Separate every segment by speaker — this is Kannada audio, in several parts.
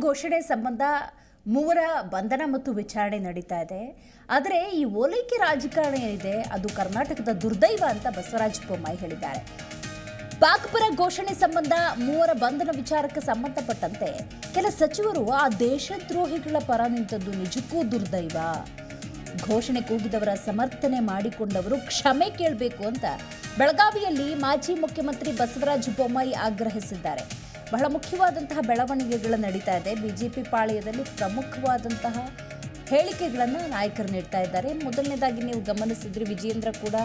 Speaker 1: ಘೋಷಣೆ ಸಂಬಂಧ ಮೂವರ ಬಂಧನ ಮತ್ತು ವಿಚಾರಣೆ ನಡೀತಾ ಇದೆ. ಆದರೆ ಈ ಓಲೈಕೆ ರಾಜಕಾರಣ ಏನಿದೆ ಅದು ಕರ್ನಾಟಕದ ದುರ್ದೈವ ಅಂತ ಬಸವರಾಜ ಬೊಮ್ಮಾಯಿ ಹೇಳಿದ್ದಾರೆ. ಪಾಕ್ಪರ ಘೋಷಣೆ ಸಂಬಂಧ ಮೂವರ ಬಂಧನ ವಿಚಾರಕ್ಕೆ ಸಂಬಂಧಪಟ್ಟಂತೆ ಕೆಲ ಸಚಿವರು ಆ ದೇಶದ್ರೋಹಿಗಳ ಪರ ನಿಂತದ್ದು ನಿಜಕ್ಕೂ ದುರ್ದೈವ. ಘೋಷಣೆ ಕೂಗಿದವರ ಸಮರ್ಥನೆ ಮಾಡಿಕೊಂಡವರು ಕ್ಷಮೆ ಕೇಳಬೇಕು ಅಂತ ಬೆಳಗಾವಿಯಲ್ಲಿ ಮಾಜಿ ಮುಖ್ಯಮಂತ್ರಿ ಬಸವರಾಜ ಬೊಮ್ಮಾಯಿ ಆಗ್ರಹಿಸಿದ್ದಾರೆ. ಬಹಳ ಮುಖ್ಯವಾದಂತಹ ಬೆಳವಣಿಗೆಗಳು ನಡೀತಾ ಇದೆ. ಬಿಜೆಪಿ ಪಾಳ್ಯದಲ್ಲಿ ಪ್ರಮುಖವಾದಂತಹ ಹೇಳಿಕೆಗಳನ್ನು ನಾಯಕರು ನೀಡ್ತಾ ಇದ್ದಾರೆ. ಮೊದಲನೇದಾಗಿ ನೀವು ಗಮನಿಸಿದ್ರಿ ವಿಜೇಂದ್ರ ಕೂಡ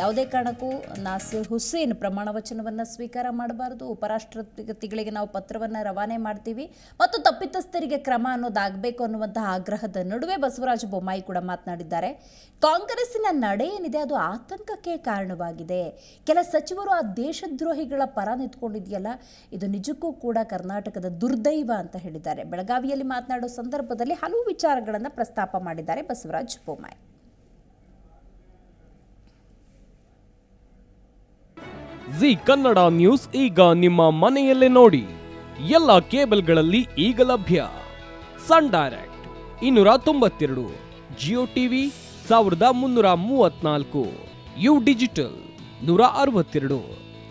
Speaker 1: ಯಾವುದೇ ಕಾರಣಕ್ಕೂ ನಾಸಿರ್ ಹುಸೇನ್ ಪ್ರಮಾಣ ವಚನವನ್ನು ಸ್ವೀಕಾರ ಮಾಡಬಾರದು. ಉಪರಾಷ್ಟ್ರಪತಿಗಳಿಗೆ ನಾವು ಪತ್ರವನ್ನು ರವಾನೆ ಮಾಡ್ತೀವಿ. ಮತ್ತು ತಪ್ಪಿತಸ್ಥರಿಗೆ ಕ್ರಮ ಅನ್ನೋದಾಗಬೇಕು ಅನ್ನುವಂತಹ ಆಗ್ರಹದ ನಡುವೆ ಬಸವರಾಜ ಬೊಮ್ಮಾಯಿ ಕೂಡ ಮಾತನಾಡಿದ್ದಾರೆ. ಕಾಂಗ್ರೆಸ್ಸಿನ ನಡೆ ಏನಿದೆ, ಅದು ಆತಂಕಕ್ಕೆ ಕಾರಣವಾಗಿದೆ. ಕೆಲ ಸಚಿವರು ಆ ದೇಶದ್ರೋಹಿಗಳ ಪರ ನಿಂತ್ಕೊಂಡಿದೆಯಲ್ಲ, ಇದು ನಿಜಕ್ಕೂ ಕೂಡ ಕರ್ನಾಟಕದ ದುರ್ದೈವ ಅಂತ ಹೇಳಿದ್ದಾರೆ. ಬೆಳಗಾವಿಯಲ್ಲಿ ಮಾತನಾಡೋ ಸಂದರ್ಭದಲ್ಲಿ ಹಲವು ವಿಚಾರಗಳನ್ನು ಪ್ರಸ್ತಾಪ ಮಾಡಿದ್ದಾರೆ ಬಸವರಾಜ ಬೊಮ್ಮಾಯಿ.
Speaker 2: ಜಿ ಕನ್ನಡ ನ್ಯೂಸ್ ಈಗ ನಿಮ್ಮ ಮನೆಯಲ್ಲೇ ನೋಡಿ. ಎಲ್ಲ ಕೇಬಲ್ಗಳಲ್ಲಿ ಈಗ ಲಭ್ಯ. ಸನ್ ಡೈರೆಕ್ಟ್ ಇನ್ನೂರ ತೊಂಬತ್ತೆರಡು, ಜಿಯೋ ಟಿವಿ ಸಾವಿರದ ಮುನ್ನೂರ ಮೂವತ್ನಾಲ್ಕು, ಯು ಡಿಜಿಟಲ್ ನೂರ ಅರವತ್ತೆರಡು,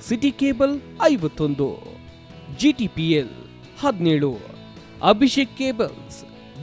Speaker 2: ಸಿಟಿ ಕೇಬಲ್ ಐವತ್ತೊಂದು ಜಿಟಿಪಿಎಲ್ ಹದಿನೇಳು, ಅಭಿಷೇಕ್ ಕೇಬಲ್ಸ್